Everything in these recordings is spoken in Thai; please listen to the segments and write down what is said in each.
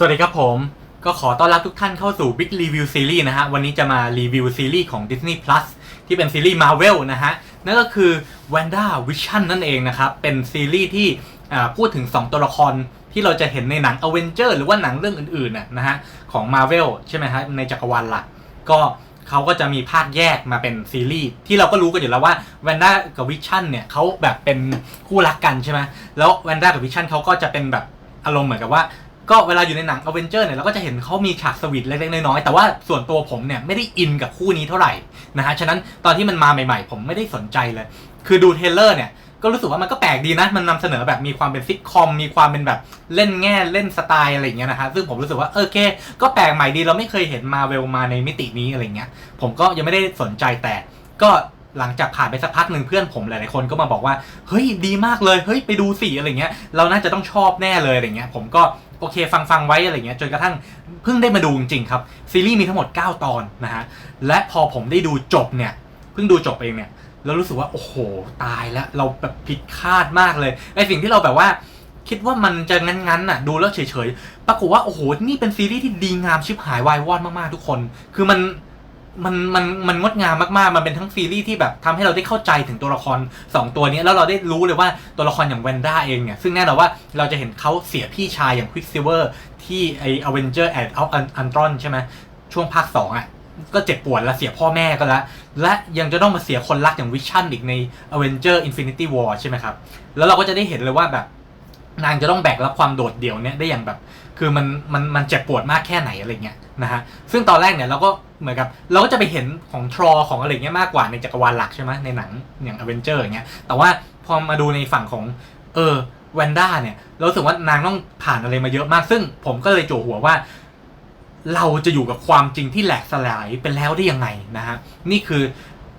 สวัสดีครับผม ก็ขอต้อนรับทุกท่านเข้าสู่ Big Review Series นะฮะ วันนี้จะมารีวิวซีรีส์ของ Disney Plus ที่เป็นซีรีส์ Marvel นะฮะ นั่นก็คือ Wanda Vision นั่นเองนะครับ เป็นซีรีส์ที่พูดถึง 2 ตัวละครที่เราจะเห็นในหนัง Avenger หรือว่าหนังเรื่องอื่นๆน่ะนะฮะ ของ Marvel ใช่ไหมฮะ ในจักรวาลหลักก็เขาก็จะมีภาคแยกมาเป็นซีรีส์ที่เราก็รู้กันอยู่แล้วว่า Wanda กับ Vision เนี่ยเขาแบบเป็นคู่รักกันใช่ไหมแล้ว Wanda กับ Vision เขาก็จะเป็นแบบอารมณ์เหมือนกับว่า ก็เวลาอยู่ในหนังอเวนเจอร์เนี่ยเราก็จะเห็นเขามีฉากสวีทเล็กๆน้อยๆแต่ว่าส่วนตัวผมเนี่ยไม่ได้อินกับคู่นี้เท่าไหร่นะฮะฉะนั้นตอนที่มันมาใหม่ๆ ผมไม่ได้สนใจเลย คือดูเทเลอร์เนี่ยก็รู้สึกว่ามันก็แปลกดีนะ มันนำเสนอแบบมีความเป็นซิทคอม มีความเป็นแบบเล่นแง่เล่นสไตล์อะไรเงี้ยนะฮะซึ่งผมรู้สึกว่าโอเค ก็แปลกใหม่ดีเราไม่เคยเห็นมาเวลมาในมิตินี้อะไรเงี้ย ผมก็ยังไม่ได้สนใจแต่ก็หลังจากผ่านไปสักพักหนึ่งเพื่อนผมหลายๆคนก็มาบอกว่า เฮ้ยดีมากเลย เฮ้ยไปดูสิอะไรเงี้ย เราน่าจะต้องชอบแน่เลยอะไรเงี้ย ผมก็ โอเคฟังฟังไว้อะไรเงี้ยจนกระทั่งเพิ่งได้มาดูจริงๆครับซีรีส์มีทั้งหมด 9 ตอนนะฮะและพอผมได้ดูจบเนี่ยเพิ่งดูจบเองเนี่ยแล้วรู้สึกว่าโอ้โหตายแล้วเราแบบผิดคาดมากเลยไอสิ่งที่เราแบบว่าคิดว่ามันจะงั้นๆน่ะดูแล้วเฉยๆ ปรากฏว่าโอ้โห นี่เป็นซีรีส์ที่ดีงามชิบหายวายวอดมากๆทุกคน คือมัน มันมันมันงดงามมากๆ มันเป็นทั้งซีรีส์ที่แบบทำให้เราได้เข้าใจถึงตัวละคร 2 ตัวนี้ แล้วเราได้รู้เลยว่าตัวละครอย่างแวนด้าเองเนี่ย ซึ่งแน่นอนว่าเราจะเห็นเขาเสียพี่ชายอย่างควิกซิเวอร์ที่ไออเวนเจอร์แอดเอาอันตรอนใช่ไหมช่วงภาค 2อะก็เจ็บปวดแล้วเสียพ่อแม่ก็แล้ว และยังจะต้องมาเสียคนรักอย่างวิชั่นอีกใน Avenger Infinity War ใช่ไหมครับ แล้วเราก็จะได้เห็นเลยว่าแบบนางจะต้องแบกรับความโดดเดี่ยวเนี่ยได้อย่างแบบ คือมันมันมันเจ็บปวดมากแค่ไหนอะไรเงี้ยนะฮะซึ่งตอนแรกเนี่ยเราก็เหมือนกับเราก็จะไปเห็นของทรอของอะไรเงี้ยมากกว่าในจักรวาลหลักใช่ไหมในหนังอย่างอเวนเจอร์อย่างเงี้ยแต่ว่าพอมาดูในฝั่งของเออแวนด้าเนี่ยเราสึกว่านางต้องผ่านอะไรมาเยอะมาก ซึ่งผมก็เลยโจหัวว่า เราจะอยู่กับความจริงที่แหลกสลายไปแล้วได้ยังไงนะฮะนี่คือ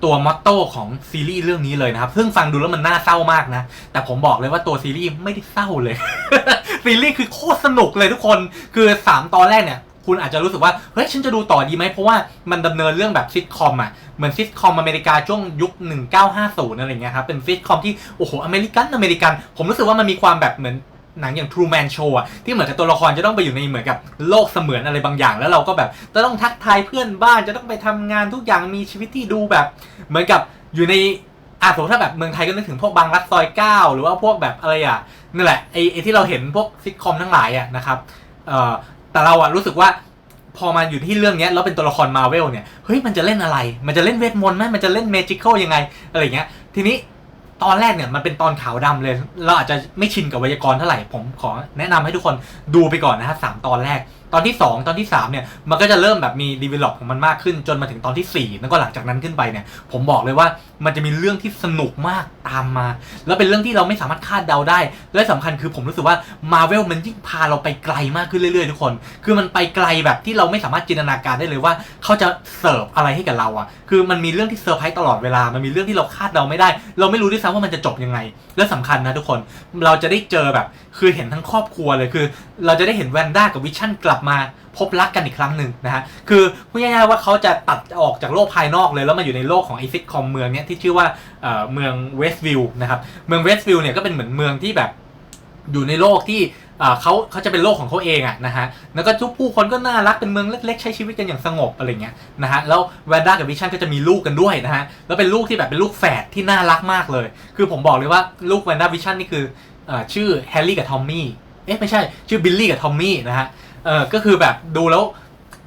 ตัวมอตโต้ของซีรีส์เรื่องนี้เลยนะครับ ซึ่งฟังดูแล้วมันน่าเศร้ามากนะ แต่ผมบอกเลยว่าตัวซีรีส์ไม่ได้เศร้าเลย ซีรีส์คือโคตรสนุกเลยทุกคน คือ 3 ตอนแรกเนี่ย คุณอาจจะรู้สึกว่า เฮ้ย ฉันจะดูต่อดีไหม เพราะว่ามันดำเนินเรื่องแบบซิทคอมอะ เหมือนซิทคอมอเมริกาช่วงยุค 1950อะไรเงี้ยครับ เป็นซิทคอมที่ โอ้โห อเมริกัน อเมริกัน ผมรู้สึกว่ามันมีความแบบเหมือน หนังอย่าง True Man Show อะที่เหมือนกับตัวละครจะต้องไปอยู่ในเหมือนกับโลกเสมือนอะไรบางอย่าง แล้วเราก็แบบจะต้องทักทายเพื่อนบ้านจะต้องไปทำงานทุกอย่างมีชีวิตที่ดูแบบ เหมือนกับอยู่ในอะสมมติถ้าแบบเมืองไทยก็นึกถึงพวกบางรักซอยเก้าหรือว่าพวกแบบอะไรอะนั่นแหละไอ้ไอที่เราเห็นพวกซิทคอมทั้งหลายอะนะครับเอ่อแต่เราอะรู้สึกว่าพอมาอยู่ที่เรื่องเนี้ยแล้วเป็นตัวละครมาเวลเนี่ยเฮ้ยมันจะเล่นอะไร มันจะเล่นเวทมนต์ไหมมันจะเล่นเมจิคอลยังไงอะไรอย่างเงี้ยทีนี้ ตอนแรกเนี่ยมันเป็นตอนขาวดำเลย เราอาจจะไม่ชินกับไวยากรณ์เท่าไหร่ ผมขอแนะนำให้ทุกคนดูไปก่อนนะฮะสามตอนแรก ตอนที่ 2 ตอนที่ 3 เนี่ย มันก็จะเริ่มแบบมีดีเวล็อปของมันมากขึ้น จนมาถึงตอนที่ 4 แล้วก็หลังจากนั้นขึ้นไปเนี่ย ผมบอกเลยว่ามันจะมีเรื่องที่สนุกมากตามมา แล้วเป็นเรื่องที่เราไม่สามารถคาดเดาได้ และสำคัญคือผมรู้สึกว่ามาเวลมันยิ่งพาเราไปไกลมากขึ้นเรื่อยๆทุกคน คือมันไปไกลแบบที่เราไม่สามารถจินตนาการได้เลยว่า เขาจะเสิร์ฟอะไรให้กับเราอะ คือมันมีเรื่องที่เซอร์ไพรส์ตลอดเวลา มันมีเรื่องที่เราคาดเดาไม่ได้ เราไม่รู้ด้วยซ้ำว่ามันจะจบยังไง และสำคัญนะทุกคน เราจะได้เจอแบบ คือเห็นทั้งครอบครัวเลยคือ เราจะได้เห็นแวนด้ากับวิชั่นกลับมาพบรักกันอีกครั้งหนึ่งนะฮะคือพูดง่ายๆว่าเขาจะตัดออกจากโลกภายนอกเลยแล้วมาอยู่ในโลกของไอซิทคอมเมืองเนี้ยที่ชื่อว่าเอ่อเมืองเวสต์วิลล์นะครับเมืองเวสต์วิลล์เนี่ยก็เป็นเหมือนเมืองที่แบบอยู่ในโลกที่เอ่อเขาเขาจะเป็นโลกของเขาเองอะนะฮะ แล้วก็ทุกผู้คนก็น่ารักเป็นเมืองเล็กๆ ใช้ชีวิตกันอย่างสงบอะไรเงี้ยนะฮะ แล้วแวนด้ากับวิชั่นก็จะมีลูกกันด้วยนะฮะ แล้วเป็นลูกที่แบบเป็นลูกแฝดที่น่ารักมากเลย คือผมบอกเลยว่าลูกแวนด้าวิชั่นนี่คือ ชื่อแฮร์รี่กับทอมมี่เอ๊ะไม่ใช่ชื่อบิลลี่กับทอมมี่นะฮะเออก็คือแบบดูแล้ว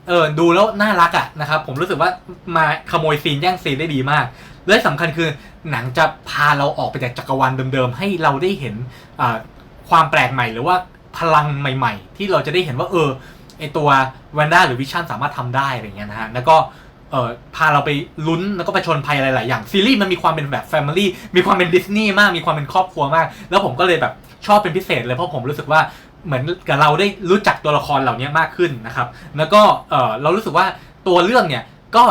เออดูแล้วน่ารักอะนะครับผมรู้สึกว่ามาขโมยซีนแย่งซีนได้ดีมากและสำคัญคือหนังจะพาเราออกไปจากจักรวาลเดิมๆ ให้เราได้เห็นอ่าความแปลกใหม่หรือว่าพลังใหม่ ๆ ที่เราจะได้เห็นว่าเออไอตัวแวนด้าหรือวิชั่นสามารถทำได้อะไรเงี้ยนะฮะแล้วก็ เออพาเราไปลุ้นแล้วก็ไปชนภัยหลาย ๆ อย่าง ซีรีส์มันมีความเป็นแบบแฟมิลี่มีความเป็นดิสนีย์มาก มีความเป็นครอบครัวมาก แล้วผมก็เลยแบบชอบเป็นพิเศษเลยเพราะผมรู้สึกว่าเหมือนกับเราได้รู้จักตัวละครเหล่านี้มากขึ้นนะครับ แล้วก็เออเรารู้สึกว่าตัวเรื่องเนี่ยก็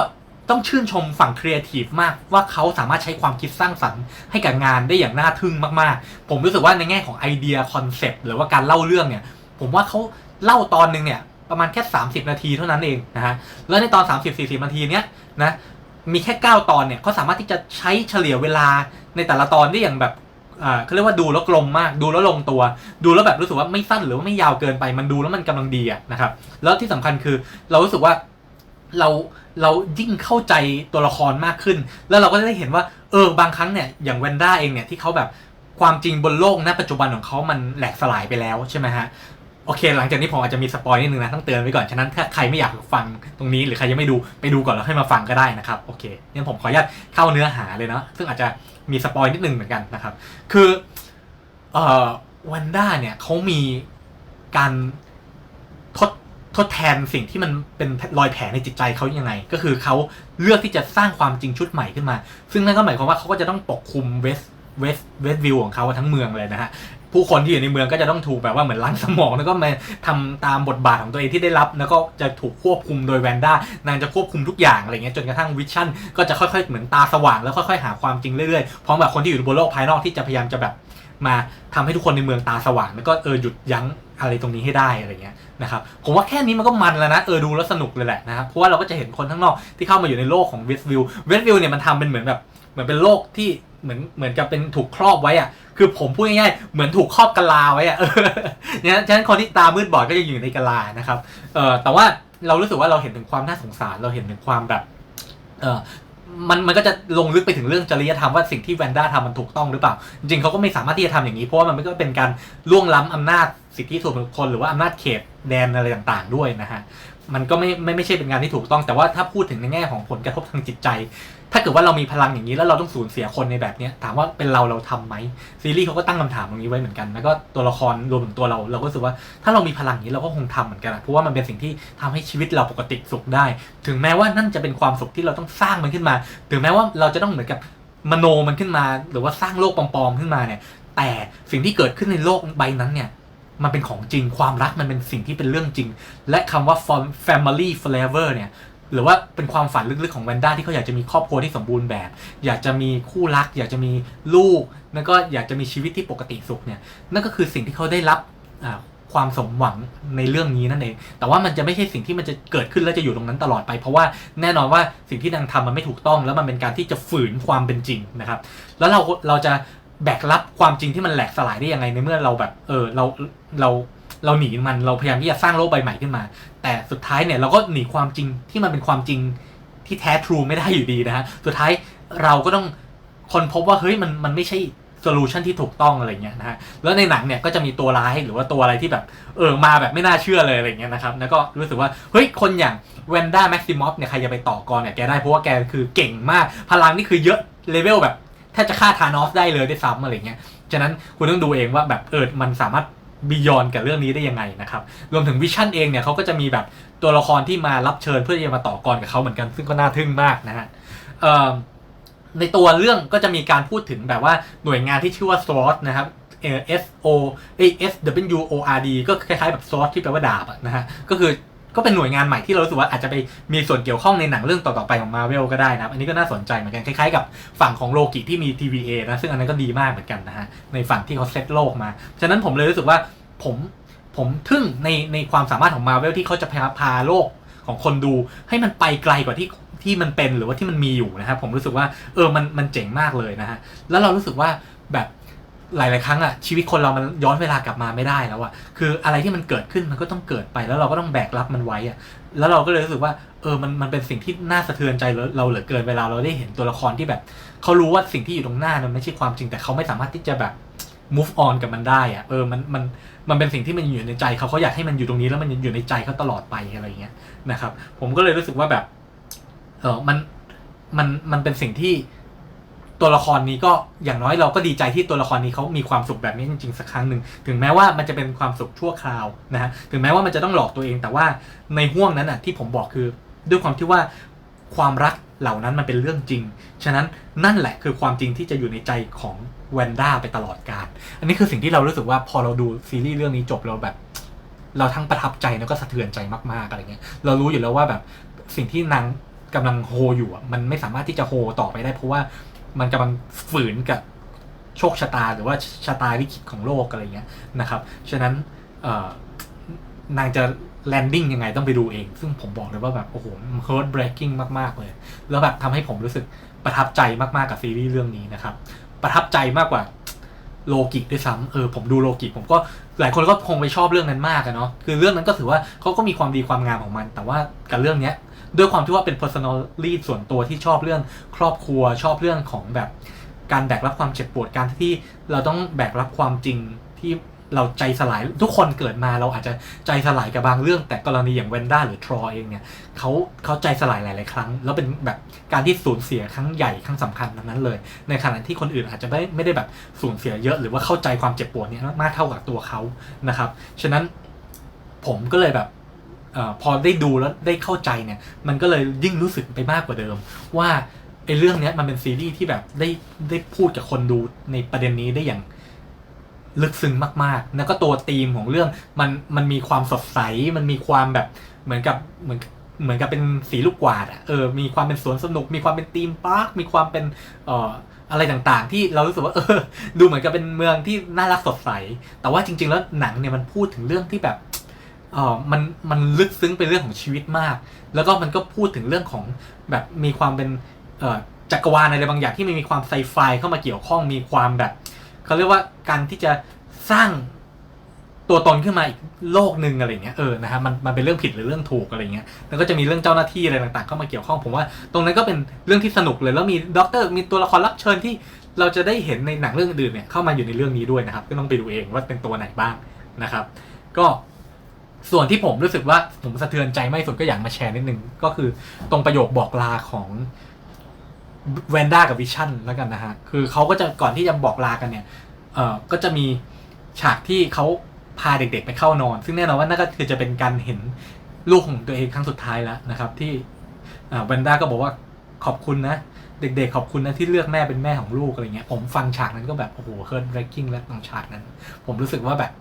ต้องชื่นชมฝั่งครีเอทีฟมากว่าเขาสามารถใช้ความคิดสร้างสรรค์ให้กับงานได้อย่างน่าทึ่งมาก ๆ ผมรู้สึกว่าในแง่ของไอเดียคอนเซปต์หรือว่าการเล่าเรื่องเนี่ย ผมว่าเขาเล่าตอนหนึ่งเนี่ย ประมาณแค่ 30 นาทีเท่านั้นเองนะฮะแล้วในตอน 30-40 นาทีเนี้ยนะมีแค่ 9 ตอนเนี่ยเขาสามารถที่จะใช้เฉลี่ยเวลาในแต่ละตอนได้อย่างแบบเขาเรียกว่าดูแล้วกลมมากดูแล้วลงตัว ดูแล้วแบบรู้สึกว่าไม่สั้นหรือว่าไม่ยาวเกินไปมันดูแล้วมันกำลังดีอะนะครับแล้วที่สำคัญคือเรารู้สึกว่าเราเรายิ่งเข้าใจตัวละครมากขึ้น แล้วเราก็ได้เห็นว่าเออบางครั้งเนี่ยอย่างเวนด้าเองเนี่ยที่เขาแบบความจริงบนโลกณปัจจุบันของเขามันแหลกสลายไปแล้วใช่ไหมฮะ โอเค หลังจากนี้ผมอาจจะมีสปอยนิดนึงนะต้องเตือนไว้ก่อน ฉะนั้นถ้าใครไม่อยากฟังตรงนี้หรือใครยังไม่ดูไปดูก่อนแล้วค่อยมาฟังก็ได้นะครับ โอเคงั้นผมขออนุญาตเข้าเนื้อหาเลยเนาะซึ่งอาจจะมีสปอยนิดนึงเหมือนกันนะครับ คือเอ่อวันด้าเนี่ยเขามีการทดทดแทนสิ่งที่มันเป็นรอยแผลในจิตใจเขายังไง ก็คือเขาเลือกที่จะสร้างความจริงชุดใหม่ขึ้นมา ซึ่งนั่นก็หมายความว่าเขาก็จะต้องปกคลุมเวสเวสเวสวิวของเขาทั้งเมืองเลยนะฮะ ผู้คนที่อยู่ในเมืองก็จะต้องถูกแบบว่าเหมือนล้างสมองแล้วก็มาทำตามบทบาทของตัวเองที่ได้รับ แล้วก็จะถูกควบคุมโดยแวนด้านางจะควบคุมทุกอย่างอะไรเงี้ยจนกระทั่งวิชั่นก็จะค่อยๆเหมือนตาสว่างแล้วค่อยๆหาความจริงเรื่อยๆพร้อมแบบคนที่อยู่บนโลกภายนอกที่จะพยายามจะแบบมาทำให้ทุกคนในเมืองตาสว่าง แล้วก็เออหยุดยั้งอะไรตรงนี้ให้ได้อะไรเงี้ยนะครับผมว่าแค่นี้มันก็มันแล้วนะเออดูแล้วสนุกเลยแหละนะครับเพราะว่าเราก็จะเห็นคนข้างนอกที่เข้ามาอยู่ในโลกของเวสวิวเวสวิวเนี่ยมันทำเป็นเหมือนแบบเหมือนเป็นโลกที่ เหมือนเหมือนกับเป็นถูกครอบไว้อะคือผมพูดง่ายๆเหมือนถูกครอบกะลาไว้อะเนี่ยฉะนั้นคนที่ตามืดบอดก็จะอยู่ในกะลานะครับเออแต่ว่าเรารู้สึกว่าเราเห็นถึงความน่าสงสารเราเห็นถึงความแบบเออมันมันก็จะลงลึกไปถึงเรื่องจริยธรรมว่าสิ่งที่แวนด้าทำมันถูกต้องหรือเปล่า จริงเขาก็ไม่สามารถที่จะทำอย่างนี้ เพราะว่ามันก็เป็นการล่วงล้ำอำนาจสิทธิส่วนบุคคลหรือว่าอำนาจเขตแดนอะไรต่างๆ ด้วยนะฮะมันก็ไม่ไม่ไม่ใช่เป็นงานที่ถูกต้องแต่ว่าถ้าพูดถึงในแง่ของผลกระทบทางจิตใจ ถ้าเกิดว่าเรามีพลังอย่างนี้แล้วเราต้องสูญเสียคนในแบบเนี้ยถามว่าเป็นเราเราทำไหมซีรีส์เขาก็ตั้งคำถามตรงนี้ไว้เหมือนกัน แล้วก็ตัวละครรวมถึงตัวเราเราก็รู้สึกว่าถ้าเรามีพลังอย่างนี้เราก็คงทำเหมือนกันเพราะว่ามันเป็นสิ่งที่ทำให้ชีวิตเราปกติสุขได้ ถึงแม้ว่านั่นจะเป็นความสุขที่เราต้องสร้างมันขึ้นมา ถึงแม้ว่าเราจะต้องเหมือนกับมโนมันขึ้นมา หรือว่าสร้างโลกปลอมๆขึ้นมาเนี่ย แต่สิ่งที่เกิดขึ้นในโลกใบนั้นเนี่ยมันเป็นของจริงความรักมันเป็นสิ่งที่เป็นเรื่องจริง และคำว่า family forever เนี่ย หรือว่าเป็นความฝันลึกๆของแวนด้าที่เขาอยากจะมีครอบครัวที่สมบูรณ์แบบ อยากจะมีคู่รัก อยากจะมีลูก แล้วก็อยากจะมีชีวิตที่ปกติสุขเนี่ยนั่นก็คือสิ่งที่เขาได้รับความสมหวังในเรื่องนี้นั่นเอง แต่ว่ามันจะไม่ใช่สิ่งที่มันจะเกิดขึ้นแล้วจะอยู่ตรงนั้นตลอดไป เพราะว่าแน่นอนว่าสิ่งที่นางทำมันไม่ถูกต้อง แล้วมันเป็นการที่จะฝืนความเป็นจริงนะครับ แล้วเราเราจะแบกรับความจริงที่มันแหลกสลายได้ยังไงในเมื่อเราแบบเออเราเรา เราหนีมันเราพยายามที่จะสร้างโลกใบใหม่ขึ้นมา แต่สุดท้ายเนี่ยเราก็หนีความจริงที่มันเป็นความจริงที่แท้ทรูไม่ได้อยู่ดีนะฮะสุดท้ายเราก็ต้องคนพบว่าเฮ้ยมันมันไม่ใช่โซลูชันที่ถูกต้องอะไรเงี้ยนะฮะ แล้วในหนังเนี่ยก็จะมีตัวร้ายหรือว่าตัวอะไรที่แบบเออมาแบบไม่น่าเชื่อเลยอะไรเงี้ยนะครับ แล้วก็รู้สึกว่าเฮ้ยคนอย่างเวนด้าแม็กซิมอฟเนี่ยใครจะไปต่อกรเนี่ยแกได้เพราะว่าแกคือเก่งมาก พลังนี่คือเยอะเลเวลแบบแทบจะฆ่าธานอสได้เลยได้ซ้ำอะไรเงี้ย ฉะนั้นคุณต้องดูเองว่าแบบเออมันสามารถ บียอนกับเรื่องนี้ได้ยังไงนะครับ รวมถึงวิชั่นเองเนี่ยเขาก็จะมีแบบตัวละครที่มารับเชิญเพื่อจะมาต่อกรกับเขาเหมือนกัน ซึ่งก็น่าทึ่งมากนะฮะในตัวเรื่องก็จะมีการพูดถึงแบบว่าหน่วยงานที่ชื่อว่า SWORD นะครับเอ่อ S O เอ้ย S W O R D ก็คล้ายๆแบบ SWORD ที่แปลว่าดาบนะฮะก็คือ ก็เป็นหน่วยงานใหม่ที่เรารู้สึกว่าอาจจะไปมีส่วนเกี่ยวข้องในหนังเรื่องต่อๆไปของ Marvel ก็ได้นะครับ อันนี้ก็น่าสนใจเหมือนกันคล้ายๆกับฝั่งของโลกิที่มี TVA นะซึ่งอันนั้นก็ดีมากเหมือนกันนะฮะในฝั่งที่เขาเซตโลกมาฉะนั้นผมเลยรู้สึกว่าผมผมทึ่งในในความสามารถของ Marvel ที่เขาจะพาพาโลกของคนดู ให้มันไปไกลกว่าที่ที่มันเป็นหรือว่าที่มันมีอยู่นะครับผมรู้สึกว่าเออมันมันเจ๋งมากเลยนะฮะแล้วเรารู้สึกว่าแบบ หลาย ๆ ครั้งอะชีวิตคนเรามันย้อนเวลากลับมาไม่ได้แล้วอะคืออะไรที่มันเกิดขึ้นมันก็ต้องเกิดไปแล้วเราก็ต้องแบกรับมันไว้อะแล้วเราก็เลยรู้สึกว่าเออมันมันเป็นสิ่งที่น่าสะเทือนใจเราเราเหลือเกินเวลาเราได้เห็นตัวละครที่แบบเขารู้ว่าสิ่งที่อยู่ตรงหน้ามันไม่ใช่ความจริงแต่เขาไม่สามารถที่จะแบบ move on กับมันได้อะเออมันมันมันเป็นสิ่งที่มันอยู่ในใจเขาเขาอยากให้มันอยู่ตรงนี้แล้วมันอยู่ในใจเขาตลอดไปอะไรอย่างเงี้ยนะครับ ผมก็เลยรู้สึกว่าแบบเออมันมันมันเป็นสิ่งที่ ตัวละครนี้ก็อย่างน้อยเราก็ดีใจที่ตัวละครนี้เขามีความสุขแบบนี้จริงๆสักครั้งหนึ่งถึงแม้ว่ามันจะเป็นความสุขชั่วคราวนะฮะถึงแม้ว่ามันจะต้องหลอกตัวเอง แต่ว่าในห่วงนั้นอะที่ผมบอกคือ ด้วยความที่ว่าความรักเหล่านั้นมันเป็นเรื่องจริง ฉะนั้นนั่นแหละคือความจริงที่จะอยู่ในใจของแวนด้าไปตลอดกาลอันนี้คือสิ่งที่เรารู้สึกว่าพอเราดูซีรีส์เรื่องนี้จบเราแบบ เราทั้งประทับใจแล้วก็สะเทือนใจมากๆอะไรเงี้ย เรารู้อยู่แล้วว่าแบบสิ่งที่นางกำลังโฮอยู่อะมันไม่สามารถที่จะโฮต่อไปได้เพราะว่า มันกำลังฝืนกับโชคชะตาหรือว่าชะตาลิขิตของโลกอะไรเงี้ยนะครับฉะนั้นนางจะแลนดิ้งยังไงต้องไปดูเอง ซึ่งผมบอกเลยว่าแบบ โอ้โห heart breaking มาก ๆ เลย แล้วแบบทำให้ผมรู้สึกประทับใจมาก ๆ กับซีรีส์เรื่องนี้นะครับ ประทับใจมากกว่าโลกิด้วยซ้ำเออผมดูโลกิผมก็หลายคนก็คงไปชอบเรื่องนั้นมากอะเนาะคือเรื่องนั้นก็ถือว่าเขาก็มีความดีความงามของมัน แต่ว่ากับเรื่องเนี้ย ด้วยความที่ว่าเป็น personally ส่วนตัวที่ชอบเรื่องครอบครัวชอบเรื่องของแบบการแบกรับความเจ็บปวดการที่เราต้องแบกรับความจริงที่เราใจสลายทุกคนเกิดมาเราอาจจะใจสลายกับบางเรื่อง แต่กรณีอย่างเวนด้าหรือทรอเองเนี่ยเขาเขาใจสลายหลาย ๆ ครั้ง แล้วเป็นแบบการที่สูญเสียครั้งใหญ่ครั้งสำคัญนั้นเลย ในขณะที่คนอื่นอาจจะไม่ไม่ได้แบบสูญเสียเยอะ หรือว่าเข้าใจความเจ็บปวดเนี้ยมากเท่ากับตัวเขานะครับฉะนั้นผมก็เลยแบบ พอได้ดูแล้วได้เข้าใจเนี่ย มันก็เลยยิ่งรู้สึกไปมากกว่าเดิม ว่าไอ้เรื่องเนี้ยมันเป็นซีรีส์ที่แบบได้ได้พูดกับคนดูในประเด็นนี้ได้อย่างลึกซึ้งมากๆ แล้วก็ตัวธีมของเรื่องมันมันมีความสดใส มันมีความแบบเหมือนกับเหมือนเหมือนกับเป็นสีลูกกวาดอะเออ มีความเป็นสวนสนุก มีความเป็นธีมพาร์ค มีความเป็นเอ่ออะไรต่างๆ ที่เรารู้สึกว่าเออ ดูเหมือนกับเป็นเมืองที่น่ารักสดใส แต่ว่าจริง ๆ แล้วหนังเนี่ยมันพูดถึงเรื่องที่แบบ เออมันมันลึกซึ้งเป็นเรื่องของชีวิตมาก แล้วก็มันก็พูดถึงเรื่องของแบบมีความเป็นเอ่อจักรวาลอะไรบางอย่างที่มันมีความไซไฟเข้ามาเกี่ยวข้องมีความแบบเขาเรียกว่าการที่จะสร้างตัวตนขึ้นมาอีกโลกหนึ่งอะไรเงี้ยเออนะฮะมันมันเป็นเรื่องผิดหรือเรื่องถูกอะไรเงี้ยแล้วก็จะมีเรื่องเจ้าหน้าที่อะไรต่างๆเข้ามาเกี่ยวข้องผมว่า ตรงนั้นก็เป็นเรื่องที่สนุกเลยแล้วมีด็อกเตอร์มีตัวละครรับเชิญที่เราจะได้เห็นในหนังเรื่องอื่นเนี่ยเข้ามาอยู่ในเรื่องนี้ด้วยนะครับ ก็ต้องไปดูเองว่าเป็นตัวไหนบ้างนะครับ ก็ ส่วนที่ผมรู้สึกว่าผมสะเทือนใจไม่สุดก็อยากมาแชร์นิดนึง ก็คือตรงประโยคบอกลาของแวนด้ากับวิชั่นแล้วกันนะฮะ คือเขาก็จะก่อนที่จะบอกลากันเนี่ย เอ่อ ก็จะมีฉากที่เขาพาเด็กๆไปเข้านอน ซึ่งแน่นอนว่านั่นก็คือจะเป็นการเห็นลูกของตัวเองครั้งสุดท้ายแล้วนะครับ ที่แวนด้าก็บอกว่าขอบคุณนะ เด็กๆ ขอบคุณนะที่เลือกแม่เป็นแม่ของลูกอะไรเงี้ย ผมฟังฉากนั้นก็แบบโอ้โหเฮิร์ตเบรกกิ้งแล้วตรงฉากนั้น ผมรู้สึกว่าแบบ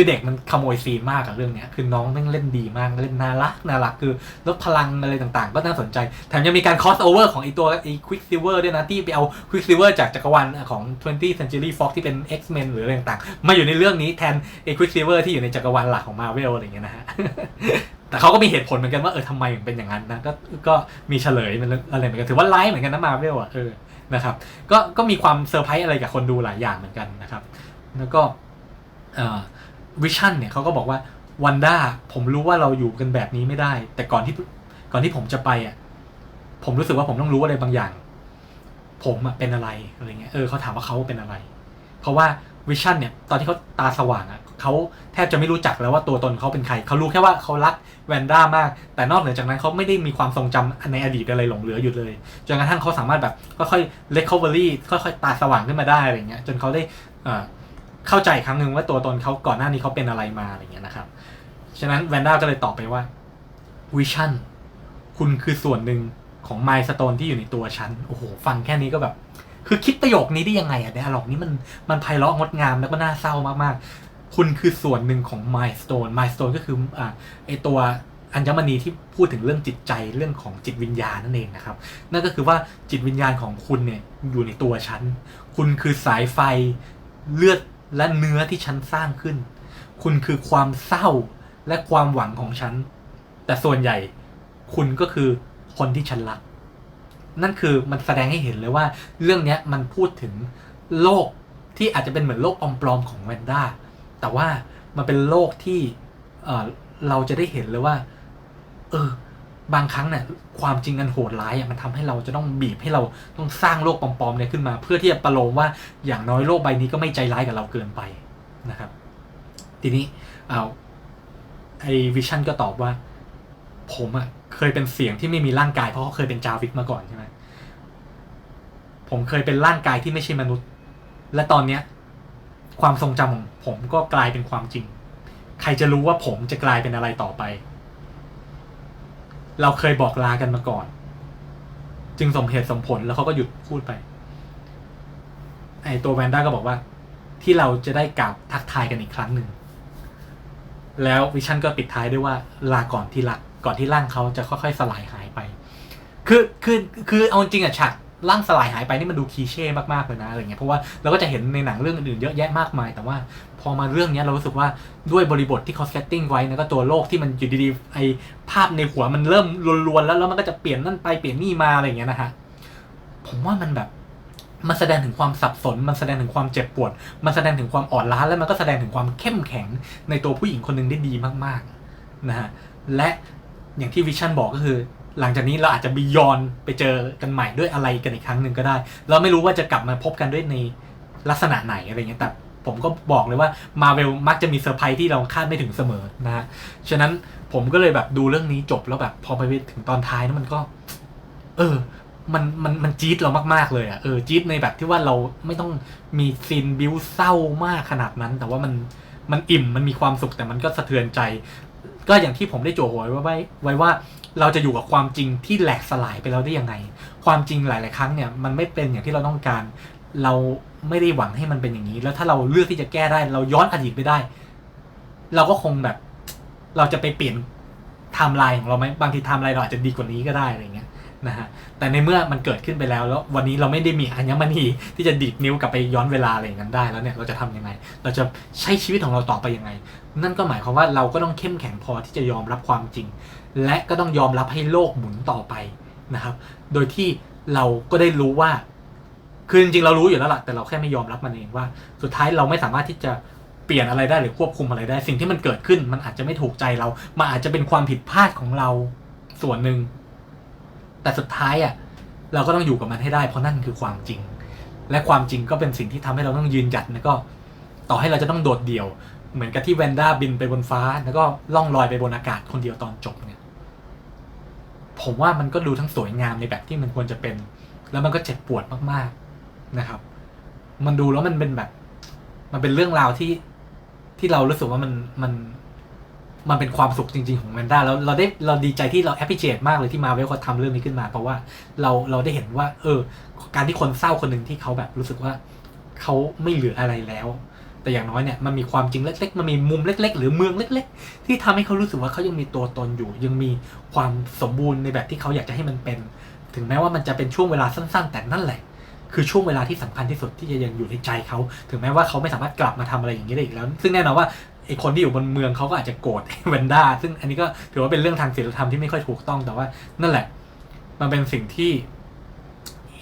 คือเด็กมันขโมยซีนมากกับเรื่องเนี้ยคือน้องแม่งเล่นดีมากเล่นน่ารักน่ารักคือล้วพลังอะไรต่างๆ ก็น่าสนใจ แถมยังมีการคอสโอเวอร์ของไอตัวไอควิกซิเวอร์ด้วยนะ ที่ไปเอาควิกซิเวอร์จากจักรวาลของ 20th Century Fox ที่เป็น X-Men หรืออะไรต่างๆ มาอยู่ในเรื่องนี้แทนไอควิกซิเวอร์ที่อยู่ในจักรวาลหลักของ Marvel อะไรอย่างเงี้ยนะฮะแต่เขาก็มีเหตุผลเหมือนกันว่าเออทำไมถึงเป็นอย่างนั้นนะก็ก็มีเฉลยมันอะไรเหมือนกันถือว่าไลฟ์เหมือนกันนะ Marvel อะเออนะครับก็ก็มีความเซอร์ไพรส์อะไรกับคนดูหลายอย่างเหมือนกันนะครับ แล้วก็เอ่อ วิชั่นเนี่ยเขาก็บอกว่าวันด้าผมรู้ว่าเราอยู่กันแบบนี้ไม่ได้ แต่ก่อนที่ก่อนที่ผมจะไปอะผมรู้สึกว่าผมต้องรู้อะไรบางอย่าง ผมอะเป็นอะไรอะไรเงี้ยเออเขาถามว่าเขาเป็นอะไร เพราะว่าวิชั่นเนี่ยตอนที่เขาตาสว่างอะเขาแทบจะไม่รู้จักแล้วว่าตัวตนเขาเป็นใครเขารู้แค่ว่าเขารักแวนด้ามาก แต่นอกเหนือจากนั้นเขาไม่ได้มีความทรงจำในอดีตอะไรหลงเหลืออยู่เลยจนกระทั่งเขาสามารถแบบค่อยๆ recovery ค่อยๆตาสว่างขึ้นมาได้อะไรเงี้ยจนเขาได้ เข้าใจครั้งหนึ่งว่าตัวตนเขาก่อนหน้านี้เขาเป็นอะไรมาอะไรเงี้ยนะครับ ฉะนั้นแวนด้าก็เลยตอบไปว่าวิชั่นคุณคือส่วนหนึ่งของไม s ส t ตนที่อยู่ในตัวฉัน โอ้โห ฟังแค่นี้ก็แบบ คือคิดประโยคนี้ได้ยังไงอะเดอะล็อกนี้มันมันไพเราะงดงามแล้วก็น่าเศร้ามากๆ คุณคือส่วนหนึ่งของไม s ส t ตนไม s ส t ตนก็คืออ่าไอตัวอัญมณีที่พูดถึงเรื่องจิตใจเรื่องของจิตวิญญาณนั่นเองนะครับ นั่นก็คือว่าจิตวิญญาณของคุณเนี่ยอยู่ในตัวฉัน คุณคือสายไฟเลือด และเนื้อที่ฉันสร้างขึ้น คุณคือความเศร้าและความหวังของฉัน แต่ส่วนใหญ่คุณก็คือคนที่ฉันรัก นั่นคือมันแสดงให้เห็นเลยว่า เรื่องนี้มันพูดถึงโลกที่อาจจะเป็นเหมือนโลกปลอมๆของแวนด้า แต่ว่ามันเป็นโลกที่เเราจะได้เห็นเลยว่า เออ บางครั้งเนี่ยความจริงอันโหดร้ายอะมันทำให้เราจะต้องบีบให้เราต้องสร้างโลกปลอมๆเนี่ยขึ้นมา เพื่อที่จะประโลมว่าอย่างน้อยโลกใบนี้ก็ไม่ใจร้ายกับเราเกินไปนะครับ ทีนี้เอาไอวิชั่นก็ตอบว่า ผมอะเคยเป็นเสียงที่ไม่มีร่างกายเพราะเขาเคยเป็นจาวิกมาก่อนใช่ไหมผมเคยเป็นร่างกายที่ไม่ใช่มนุษย์ และตอนเนี้ย ความทรงจำของผมก็กลายเป็นความจริง ใครจะรู้ว่าผมจะกลายเป็นอะไรต่อไป เราเคยบอกลากันมาก่อน จึงสมเหตุสมผลแล้วเขาก็หยุดพูดไป ไอตัวแวนด้าก็บอกว่า ที่เราจะได้กล่าวทักทายกันอีกครั้งหนึ่ง แล้ววิชั่นก็ปิดท้ายด้วยว่าลาก่อนที่รักก่อนที่ร่างเขาจะค่อยๆสลายหายไป คือคือคือเอาจริงอะฉาก ร่างสลายหายไปนี่มันดูคีเช่มากๆเลยนะอะไรเงี้ยเพราะว่าเราก็จะเห็นในหนังเรื่องอื่นๆเยอะแยะมากมาย แต่ว่าพอมาเรื่องเนี้ยเรารู้สึกว่าด้วยบริบทที่เขาเซตติ้งไว้นะก็ตัวโลกที่มันอยู่ดีๆไอภาพในหัวมันเริ่มลวนๆแล้วแล้วมันก็จะเปลี่ยนนั่นไปเปลี่ยนนี่มาอะไรเงี้ยนะฮะผมว่ามันแบบมันแสดงถึงความสับสน มันแสดงถึงความเจ็บปวด มันแสดงถึงความอ่อนล้า และมันก็แสดงถึงความเข้มแข็งในตัวผู้หญิงคนหนึ่งได้ดีมากๆนะฮะ และอย่างที่วิชั่นบอกก็คือ หลังจากนี้เราอาจจะบียอนไปเจอกันใหม่ด้วยอะไรกันอีกครั้งหนึ่งก็ได้ เราไม่รู้ว่าจะกลับมาพบกันด้วยในลักษณะไหนอะไรเงี้ยแต่ผมก็บอกเลยว่ามาเวลมักจะมีเซอร์ไพรส์ที่เราคาดไม่ถึงเสมอนะฮะฉะนั้นผมก็เลยแบบดูเรื่องนี้จบแล้วแบบพอไปถึงตอนท้ายนั้นมันก็ เออมันมันมันจี๊ดเรามาก ๆ เลยอะเออจี๊ดในแบบที่ว่าเราไม่ต้องมีซีนบิวเศร้ามากขนาดนั้น แต่ว่ามันมันอิ่มมันมีความสุขแต่มันก็สะเทือนใจ ก็อย่างที่ผมได้โจทย์ไว้ไว้ไว้ว่า เราจะอยู่กับความจริงที่แหลกสลายไปแล้วได้ยังไง ความจริงหลาย ๆ ครั้งเนี่ยมันไม่เป็นอย่างที่เราต้องการ เราไม่ได้หวังให้มันเป็นอย่างนี้ แล้วถ้าเราเลือกที่จะแก้ได้ เราย้อนอดีตไปได้ เราก็คงแบบ เราจะไปเปลี่ยนไทม์ไลน์ของเราไหมบางทีไทม์ไลน์เราอาจจะดีกว่านี้ก็ได้อะไรเงี้ยนะฮะแต่ในเมื่อมันเกิดขึ้นไปแล้ว แล้ววันนี้เราไม่ได้มีอัญมณีที่จะดีดนิ้วกลับไปย้อนเวลาอะไรอย่างนั้นได้แล้วเนี่ยเราจะทำยังไง เราจะใช้ชีวิตของเราต่อไปยังไง นั่นก็หมายความว่าเราก็ต้องเข้มแข็งพอที่จะยอมรับความจริง และก็ต้องยอมรับให้โลกหมุนต่อไปนะครับ โดยที่เราก็ได้รู้ว่า คือจริงๆเรารู้อยู่แล้วล่ะแต่เราแค่ไม่ยอมรับมันเองว่า สุดท้ายเราไม่สามารถที่จะเปลี่ยนอะไรได้หรือควบคุมอะไรได้ สิ่งที่มันเกิดขึ้น มันอาจจะไม่ถูกใจเรา มันอาจจะเป็นความผิดพลาดของเราส่วนหนึ่ง แต่สุดท้ายอะเราก็ต้องอยู่กับมันให้ได้ เพราะนั่นคือความจริง และความจริงก็เป็นสิ่งที่ทำให้เราต้องยืนหยัดแล้วก็ ต่อให้เราจะต้องโดดเดี่ยว เหมือนกับที่แวนด้าบินไปบนฟ้า แล้วก็ล่องลอยไปบนอากาศคนเดียวตอนจบ ผมว่ามันก็ดูทั้งสวยงามในแบบที่มันควรจะเป็น แล้วมันก็เจ็บปวดมากๆนะครับ มันดูแล้วมันเป็นแบบ มันเป็นเรื่องราวที่ที่เรารู้สึกว่ามันมันมันเป็นความสุขจริง ๆ ของแวนด้าแล้วเราได้เราดีใจที่เราแอพพิเชตมากเลยที่มาเวลเขาทำเรื่องนี้ขึ้นมา เพราะว่าเราเราได้เห็นว่า เออ การที่คนเศร้าคนหนึ่งที่เขาแบบรู้สึกว่าเขาไม่เหลืออะไรแล้ว แต่อย่างน้อยเนี่ยมันมีความจริงเล็ก ๆ มันมีมุมเล็ก ๆ หรือเมืองเล็ก ๆ ที่ทำให้เขารู้สึกว่าเขายังมีตัวตนอยู่ ยังมีความสมบูรณ์ในแบบที่เขาอยากจะให้มันเป็น ถึงแม้ว่ามันจะเป็นช่วงเวลาสั้น ๆ แต่นั่นแหละ คือช่วงเวลาที่สำคัญที่สุดที่จะยังอยู่ในใจเขา ถึงแม้ว่าเขาไม่สามารถกลับมาทำอะไรอย่างนี้ได้อีกแล้ว ซึ่งแน่นอนว่าไอคนที่อยู่บนเมืองเขาก็อาจจะโกรธเวนด้าซึ่งอันนี้ก็ถือว่าเป็นเรื่องทางศีลธรรมที่ไม่ค่อยถูกต้องแต่ว่านั่นแหละ มันเป็นสิ่งที่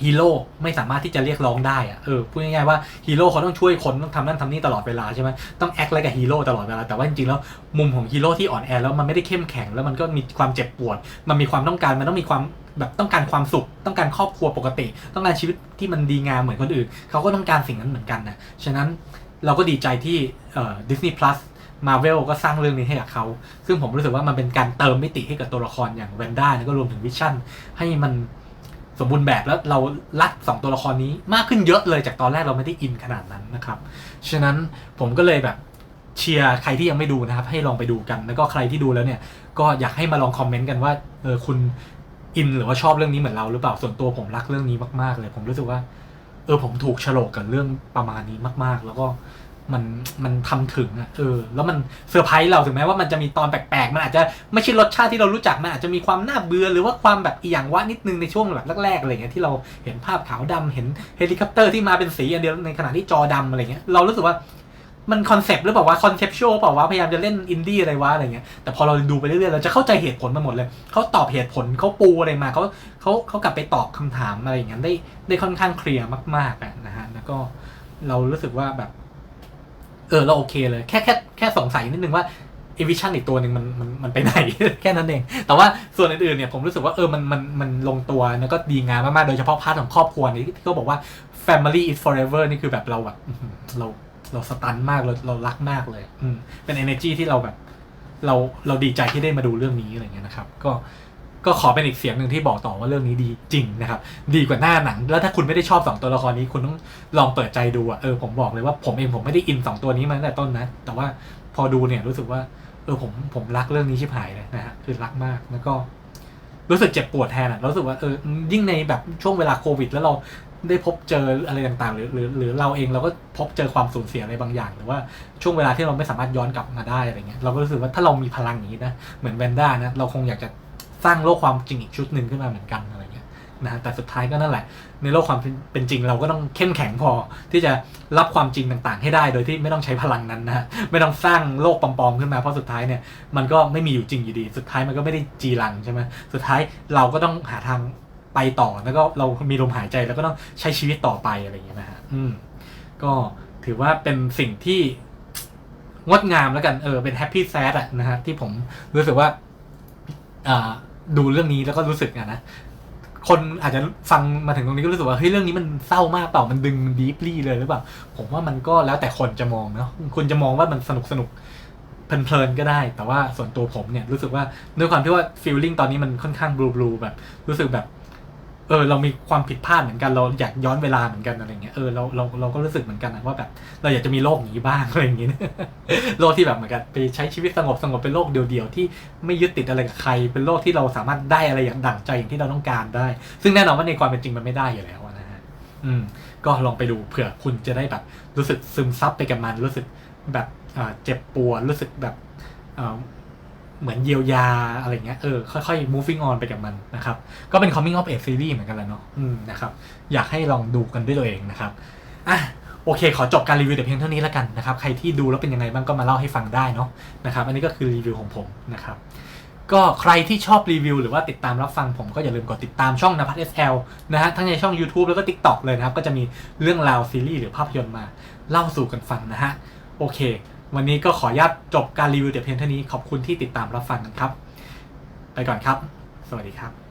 ฮีโร่ไม่สามารถที่จะเรียกร้องได้อะเออพูดง่ายๆว่าฮีโร่เขาต้องช่วยคนต้องทำนั่นทำนี่ตลอดเวลาใช่ไหมต้องแอคอะไรกับฮีโร่ตลอดเวลาแต่ว่าจริงๆแล้วมุมของฮีโร่ที่อ่อนแอแล้วมันไม่ได้เข้มแข็งแล้วมันก็มีความเจ็บปวด มันมีความต้องการมันต้องมีความแบบต้องการความสุขต้องการครอบครัวปกติ ต้องการชีวิตที่มันดีงามเหมือนคนอื่นเขาก็ต้องการสิ่งนั้นเหมือนกันนะฉะนั้นเราก็ดีใจที่เอ่อ Disney Plus มาเวลก็สร้างเรื่องนี้ให้กับเขา ซึ่งผมรู้สึกว่ามันเป็นการเติมมิติให้กับตัวละครอย่างแวนด้าแล้วก็รวมถึงวิชั่นให้มัน สมบูรณ์แบบแล้วเรารักสองตัวละครนี้มากขึ้นเยอะเลยจากตอนแรกเราไม่ได้อินขนาดนั้นนะครับ ฉะนั้นผมก็เลยแบบเชียร์ใครที่ยังไม่ดูนะครับ ให้ลองไปดูกัน แล้วก็ใครที่ดูแล้วเนี่ย ก็อยากให้มาลองคอมเมนต์กันว่าเออคุณอินหรือว่าชอบเรื่องนี้เหมือนเราหรือเปล่าส่วนตัวผมรักเรื่องนี้มากๆเลย ผมรู้สึกว่า เออผมถูกฉลกกับเรื่องประมาณนี้มาก ๆ แล้วก็ มันมันทำถึงอะเออแล้วมันเซอร์ไพรส์เราถึงแม้ว่ามันจะมีตอนแปลกๆ มันอาจจะไม่ใช่รสชาติที่เรารู้จักมันอาจจะมีความน่าเบื่อหรือว่าความแบบอีหยังวะนิดนึงในช่วงแบบแรกๆอะไรเงี้ยที่เราเห็นภาพขาวดำเห็นเฮลิคอปเตอร์ที่มาเป็นสีอันเดียวในขณะที่จอดำอะไรเงี้ยเรารู้สึกว่ามันคอนเซปต์หรือเปล่าวะคอนเซปชวลเปล่าวะพยายามจะเล่นอินดี้อะไรวะอะไรเงี้ยแต่พอเราดูไปเรื่อยๆเราจะเข้าใจเหตุผลมาหมดเลยเขาตอบเหตุผลเขาปูอะไรมาเขาเขาเขากลับไปตอบคำถามอะไรอย่างเงี้ยได้ได้ค่อนข้างเคลียร์มากๆอะนะฮะแล้วก็เรารู้สึกว่าแบบ เออเราโอเคเลยแค่แค่แค่สงสัยนิดนึงว่าเอวิชันอีกตัวหนึ่งมันมันมันไปไหน แค่นั้นเอง แต่ว่าส่วนอื่นๆเนี่ยผมรู้สึกว่าเออมันมันมันลงตัวแล้วก็ดีงามมากๆ โดยเฉพาะพาร์ทของครอบครัวนี้ที่เขาบอกว่า family is forever นี่คือแบบเราแบบเราเราสตันมากเราเรารักมากเลย อืมเป็น energy ที่เราแบบ เราเราดีใจที่ได้มาดูเรื่องนี้อะไรเงี้ยนะครับ ก็ ก็ขอเป็นอีกเสียงหนึ่งที่บอกต่อว่าเรื่องนี้ดีจริงนะครับ ดีกว่าหน้าหนัง แล้วถ้าคุณไม่ได้ชอบสองตัวละครนี้คุณต้องลองเปิดใจดูอะเออผมบอกเลยว่าผมเองผมไม่ได้อินสองตัวนี้มาตั้งแต่ต้นนะ แต่ว่าพอดูเนี่ยรู้สึกว่า เออผมผมรักเรื่องนี้ชิบหายเลยนะฮะคือรักมากแล้วก็ รู้สึกเจ็บปวดแทนอะรู้สึกว่าเออยิ่งในแบบช่วงเวลาโควิด แล้วเราได้พบเจออะไรต่างๆ หรือหรือหรือเราเองเราก็พบเจอความสูญเสียอะไรบางอย่าง หรือว่าช่วงเวลาที่เราไม่สามารถย้อนกลับมาได้อะไรเงี้ยเราก็รู้สึกว่าถ้าเรามีพลังอย่างนี้นะเหมือนแวนด้านะเราคงอยากจะ สร้างโลกความจริงอีกชุดหนึ่งขึ้นมาเหมือนกันอะไรเงี้ยนะแต่สุดท้ายก็นั่นแหละ ในโลกความเป็นจริงเราก็ต้องเข้มแข็งพอที่จะรับความจริงต่างๆ ให้ได้ โดยที่ไม่ต้องใช้พลังนั้นนะไม่ต้องสร้างโลกปลอมๆขึ้นมาเพราะสุดท้ายเนี่ยมันก็ไม่มีอยู่จริงอยู่ดี สุดท้ายมันก็ไม่ได้จีรังใช่ไหมสุดท้ายเราก็ต้องหาทางไปต่อแล้วก็เรามีลมหายใจแล้วก็ต้องใช้ชีวิตต่อไปอะไรอย่างเงี้ยนะฮะอืมก็ถือว่าเป็นสิ่งที่งดงามแล้วกันเออเป็นแฮปปี้แซดอะนะฮะที่ผมรู้สึกว่าอ่า ดูเรื่องนี้แล้วก็รู้สึกอะนะคนอาจจะฟังมาถึงตรงนี้ก็รู้สึกว่าเฮ้ยเรื่องนี้มันเศร้ามากเปล่ามันดึงดีฟลี่เลยหรือเปล่าผมว่ามันก็แล้วแต่คนจะมองเนาะคุณจะมองว่ามันสนุกสนุกเพลินๆก็ได้ แต่ว่าส่วนตัวผมเนี่ยรู้สึกว่าด้วยความที่ว่าฟีลลิ่งตอนนี้มันค่อนข้างบลูบลูแบบ รู้สึกแบบ เออเรามีความผิดพลาดเหมือนกันเราอยากย้อนเวลาเหมือนกันอะไรเงี้ยเออเราเราเราก็รู้สึกเหมือนกันนะว่าแบบ เราอยากจะมีโลกอย่างนี้บ้างอะไรอย่างเงี้ยโลกที่แบบเหมือนกันไปใช้ชีวิตสงบสงบเป็นโลกเดียวๆที่ไม่ยึดติดอะไรกับใคร เป็นโลกที่เราสามารถได้อะไรอย่างดั่งใจอย่างที่เราต้องการได้ ซึ่งแน่นอนว่าในความเป็นจริงมันไม่ได้อยู่แล้วนะฮะอืม ก็ลองไปดูเผื่อคุณจะได้แบบรู้สึกซึมซับไปกับมัน รู้สึกแบบเจ็บปวดรู้สึกแบบ เหมือนเยียวยาอะไรเงี้ยเออค่อยๆ moving on ไปกับมันนะครับ ก็เป็น coming of age series เหมือนกันแหละเนาะอืมนะครับ อยากให้ลองดูกันด้วยตัวเองนะครับอะโอเค ขอจบการรีวิวแต่เพียงเท่านี้แล้วกันนะครับ ใครที่ดูแล้วเป็นยังไงบ้างก็มาเล่าให้ฟังได้เนาะนะครับ อันนี้ก็คือรีวิวของผมนะครับก็ใครที่ชอบรีวิวหรือว่าติดตามรับฟังผมก็อย่าลืมกดติดตามช่องนภัส SL นะฮะทั้งในช่อง YouTube แล้วก็ TikTok เลยนะครับ ก็จะมีเรื่องราวซีรีส์หรือภาพยนตร์มาเล่าสู่กันฟังนะฮะโอเค วันนี้ก็ขออนุญาตจบการรีวิวแต่เพียงเท่านี้ขอบคุณที่ติดตามรับฟังกันครับ ไปก่อนครับ สวัสดีครับ